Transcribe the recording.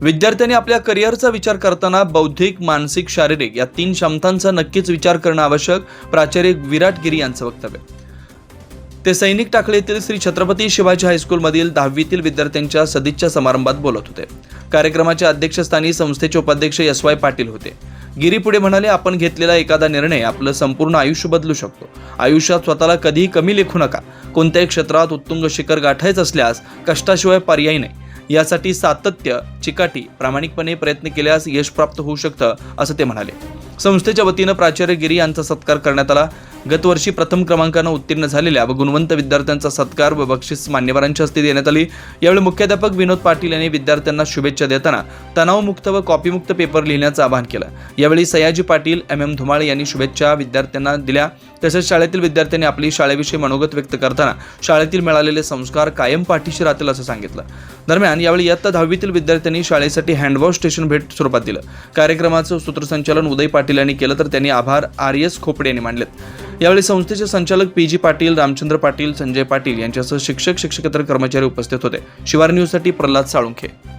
विद्यार्थ्यांनी आपल्या करिअरचा विचार करताना बौद्धिक मानसिक शारीरिक या तीन क्षमतांचा नक्कीच विचार करणं आवश्यक प्राचार्य विराट गिरी यांचं वक्तव्य. ते सैनिक टाकळे येथील श्री छत्रपती शिवाजी हायस्कूलमधील दहावीतील विद्यार्थ्यांच्या सदिच्छा समारंभात बोलत होते. कार्यक्रमाच्या अध्यक्षस्थानी संस्थेचे उपाध्यक्ष एस वाय पाटील होते. गिरी पुढे म्हणाले आपण घेतलेला एखादा निर्णय आपलं संपूर्ण आयुष्य बदलू शकतो. आयुष्यात स्वतःला कधीही कमी लेखू नका. कोणत्याही क्षेत्रात उत्तुंग शिखर गाठायचं असल्यास कष्टाशिवाय पर्याय नाही. यासाठी सातत्य चिकाटी प्रामाणिकपणे प्रयत्न केल्यास यश प्राप्त होऊ शकतं असं ते म्हणाले. संस्थेच्या वतीनं प्राचार्य गिरी यांचा सत्कार करण्यात आला. गतवर्षी प्रथम क्रमांकानं उत्तीर्ण झालेल्या व गुणवंत विद्यार्थ्यांचा सत्कार व बक्षीस मान्यवरांच्या हस्ते देण्यात आली. यावेळी मुख्याध्यापक विनोद पाटील यांनी विद्यार्थ्यांना शुभेच्छा देताना तणावमुक्त व कॉपीमुक्त पेपर लिहिण्याचं आवाहन केलं. यावेळी सयाजी पाटील एम. एम. धुमाळे यांनी शुभेच्छा विद्यार्थ्यांना दिल्या. तसेच शाळेतील विद्यार्थ्यांनी आपली शाळेविषयी मनोगत व्यक्त करताना शाळेतील मिळालेले संस्कार कायम पाठीशी राहतील असं सांगितलं. दरम्यान यावेळी इयत्ता दहावीतील विद्यार्थ्यांनी शाळेसाठी हँडवॉश स्टेशन भेट स्वरूपात दिलं. कार्यक्रमाचं सूत्रसंचालन उदय पाटील यांनी केलं तर त्यांनी आभार आर. एस. खोपडे यांनी मांडलेत. यावेळी संस्थेचे संचालक पी जी पाटील रामचंद्र पाटील संजय पाटील यांच्यासह शिक्षक शिक्षकेतर कर्मचारी उपस्थित होते. शिवार न्यूजसाठी प्रल्हाद साळुंखे.